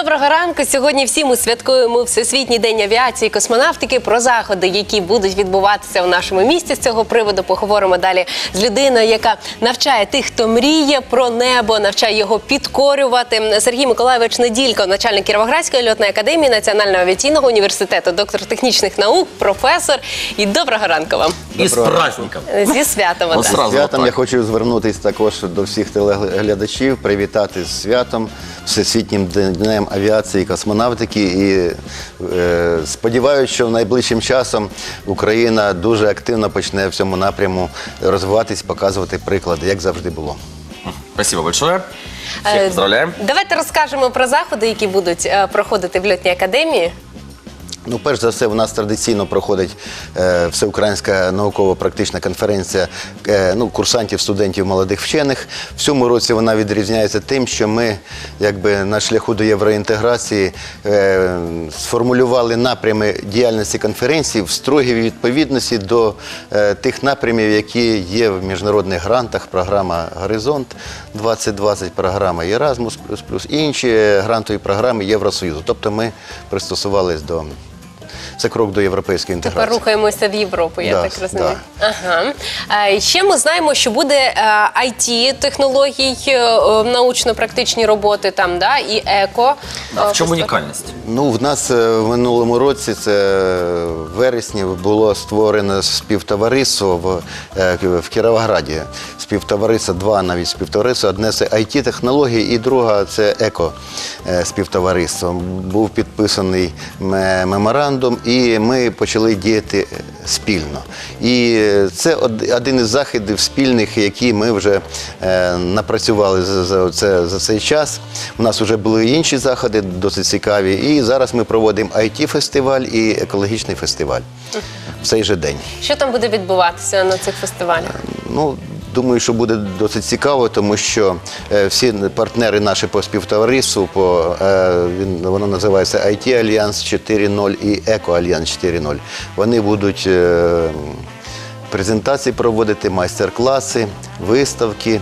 Доброго ранку. Сьогодні всі ми святкуємо Всесвітній день авіації і космонавтики. Про заходи, які будуть відбуватися в нашому місті. З цього приводу поговоримо далі з людиною, яка навчає тих, хто мріє про небо, навчає його підкорювати. Сергій Миколайович Неділько, начальник Кіровоградської льотної академії Національного авіаційного університету, доктор технічних наук, професор. І доброго ранку вам с Доброго праздником. зі святом. Сразу Святом я хочу звернутися також до всіх телеглядачів, привітати з святом, Всесвітнім днем авіації космонавтики. І е, сподіваюся, що найближчим часом Україна дуже активно почне в цьому напряму розвиватись, показувати приклади, як завжди було. Спасибо большое. Всех поздравляем. Давайте розкажемо про заходи, які будуть е, проходити в льотній академії. Ну, перш за все, у нас традиційно проходить е, всеукраїнська науково-практична конференція е, ну, курсантів, студентів, молодих вчених. В цьому році вона відрізняється тим, що ми, якби на шляху до євроінтеграції, е, сформулювали напрями діяльності конференції в строгій відповідності до е, тих напрямів, які є в міжнародних грантах. Програма Горизонт 2020, програма Erasmus++, і інші грантові програми Євросоюзу. Тобто ми пристосувались до. Це крок до європейської Тепер інтеграції. рухаємося в Європу, я Да, так розумію. да. Ага. А, ще ми знаємо, що буде it технологій, е, е, научно-практичні роботи там, да, і еко. А Е, в чем фестиваль. уникальность? Ну, в нас е, в минулому році, це в вересні, було створено співтовариство в, е, в Кіровограді. Співтовариство, два навіть співтовариства. Одне це it технології і друге це еко е, співтовариство. Був підписаний меморандум, і ми почали діяти спільно. І це один із заходів спільних, які ми вже е, напрацювали за, за, це, за цей час. У нас вже були інші заходи, досить цікаві. І зараз ми проводимо it фестиваль і екологічний фестиваль в цей же день. Що там буде відбуватися на цих фестивалях? Ну, думаю, що буде досить цікаво, тому що е, всі партнери наші по співтовариству, по, е, воно називається IT Альянс 4.0 і Еко Альянс 4.0. Вони будуть е, презентації проводити, майстер-класи, виставки,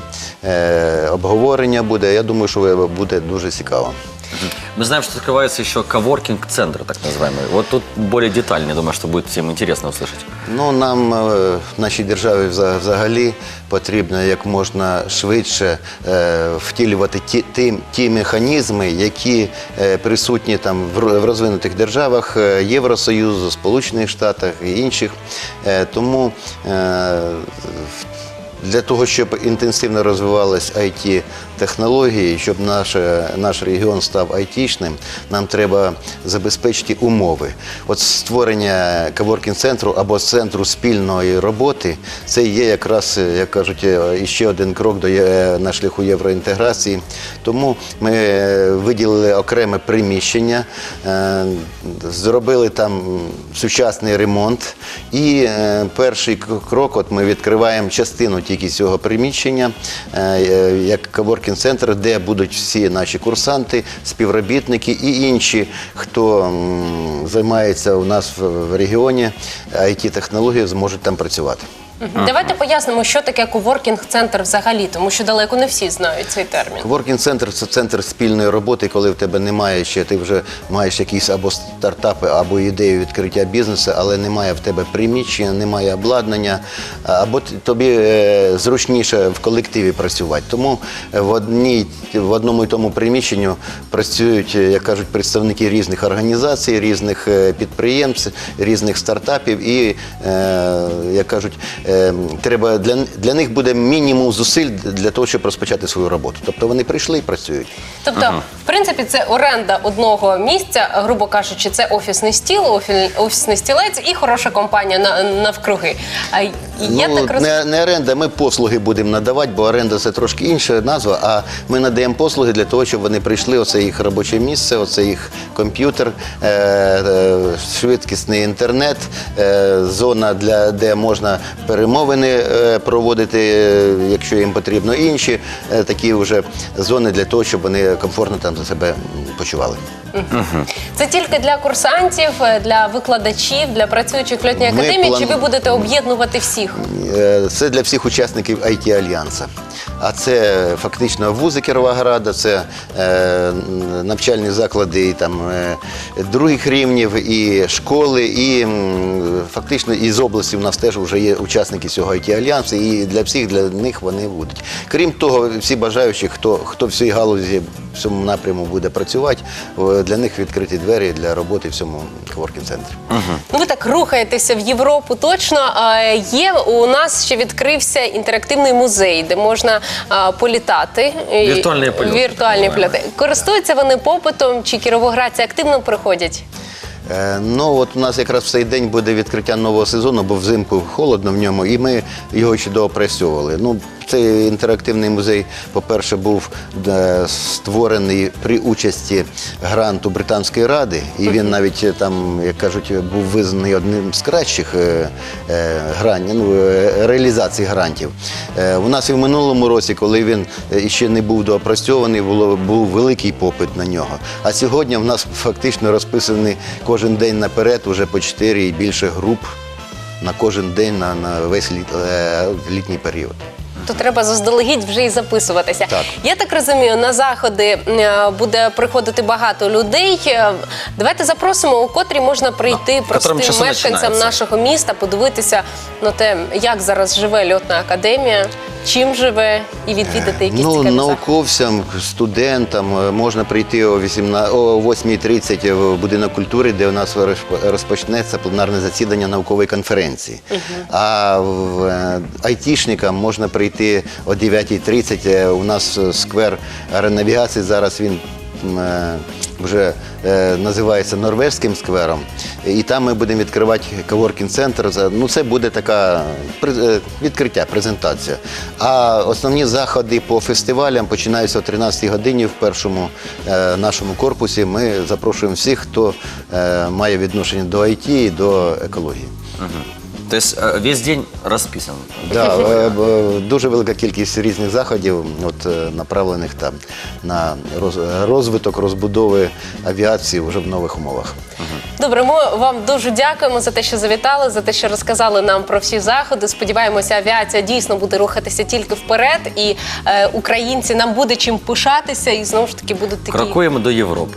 обговорення буде. Я думаю, що буде дуже цікаво. Мы знаем, что открывается еще коворкинг-центр, так называемый. Вот тут более детально, я думаю, что будет всем интересно услышать. Ну, нам е, в нашій державі вза- взагалі потрібно як можна швидше е, втілювати ті, ті, ті механізми, які е, присутні там в, ро- в розвинутих державах е, Євросоюзу, Сполучених Штатах і інших. Е, тому е, для того, щоб інтенсивно розвивались it технології, щоб наш, наш регіон став айтішним, нам треба забезпечити умови. От створення коворкінг-центру або центру спільної роботи це є якраз, як кажуть, е, іще один крок до на шляху євроінтеграції. Тому ми е, виділили окреме приміщення, е, зробили там сучасний ремонт. І е, перший крок, от ми відкриваємо частину тільки цього приміщення, е, е, як коворкінг-центр, де будуть всі наші курсанти, співробітники і інші, хто займається у нас в, регіоні it технології зможуть там працювати. Давайте пояснимо, що таке коворкінг-центр взагалі, тому що далеко не всі знають цей термін. Коворкінг-центр це центр спільної роботи, коли в тебе немає ще, ти вже маєш якісь або стартапи, або ідею відкриття бізнесу, але немає в тебе приміщення, немає обладнання, або тобі е, зручніше в колективі працювати. Тому е, в, одній, в одному і тому приміщенню працюють, е, як кажуть, представники різних організацій, різних підприємств, різних стартапів. І, як кажуть, е, треба для, для них буде мінімум зусиль для того, щоб розпочати свою роботу. Тобто вони прийшли і працюють. Тобто, принципі, це оренда одного місця, грубо кажучи, це офісний стіл, офі- офісний стілець і хороша компанія на, навкруги. А я ну, так роз... не, не оренда, ми послуги будемо надавати, бо оренда це трошки інша назва. А ми надаємо послуги для того, щоб вони прийшли. Оце їх робоче місце, оце їх комп'ютер, е, е, швидкісний інтернет, е, зона для де можна перемовини е, проводити, е, якщо їм потрібно. Інші е, такі вже зони для того, щоб вони комфортно там себе почували. Це тільки для курсантів, для викладачів, для працюючих в льотній Ми академії. Чи ви будете об'єднувати всіх? Е, Це для всіх учасників IT Альянса. А це фактично вузи Кіровограда, це е, навчальні заклади і там е, других рівнів, і школи, і фактично із області у нас теж вже є учасники цього it альянсу, і для всіх для них вони будуть. Крім того, всі бажаючі, хто хто в цій галузі в цьому напряму буде працювати, для них відкриті двері для роботи в цьому коворкінг центрі. Ну, ви так рухаєтеся в Європу точно. А, Є у нас ще відкрився інтерактивний музей, де можна а, політати. Віртуальні польоти, Віртуальні так польоти. Користуються вони попитом, чи кіровоградці активно приходять? Е, Ну от у нас якраз в цей день буде відкриття нового сезону, бо взимку холодно в ньому, і ми його ще доопрацьовували. Ну, цей інтерактивний музей, по-перше, був е, створений при участі гранту Британської ради, і він навіть е, там, як кажуть, був визнаний одним з кращих е, ну, реалізацій грантів. У нас і в минулому році, коли він ще не був доопрацьований, було, був великий попит на нього. А сьогодні в нас фактично розписаний кожен день наперед уже по 4 і більше груп на кожен день на, на весь літ, літній період. То треба заздалегідь вже і записуватися. Так. Я так розумію, на заходи е, буде приходити багато людей. Е, Давайте запросимо, у котрі можна прийти котрому простим часу мешканцям починається? нашого міста, подивитися на те, як зараз живе льотна академія, чим живе, і відвідати якісь ну, цікаві заходи. науковцям, студентам е, можна прийти о 18, о 8.30 в будинок культури, де у нас розпочнеться пленарне засідання наукової конференції. А е, айтішникам можна прийти о 9.30. Е, У нас сквер аеронавігації зараз він. Вже е, називається Норвезьким сквером, і там ми будемо відкривати коворкінг центр. Ну, це буде така е, відкриття, презентація. А основні заходи по фестивалям починаються о 13-й годині в першому е, нашому корпусі. Ми запрошуємо всіх, хто має відношення до IT до екології. То есть э, весь день расписан. Да, е, б- дуже велика кількість різних заходів, от, е, направлених там на роз- розвиток розбудови авіації вже в нових умовах. Добре, ми вам дуже дякуємо за те, що завітали, за те, що розказали нам про всі заходи. Сподіваємося, авіація дійсно буде рухатися тільки вперед, і е, українці нам буде чим пишатися, і знову ж таки будуть такі. Крокуем до Европы.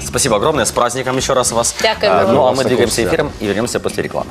Э, Спасибо огромное. С праздником еще раз вас. Дякуємо А, вам. Ну а Вас мы також двигаемся свято. эфиром и вернемся после рекламы.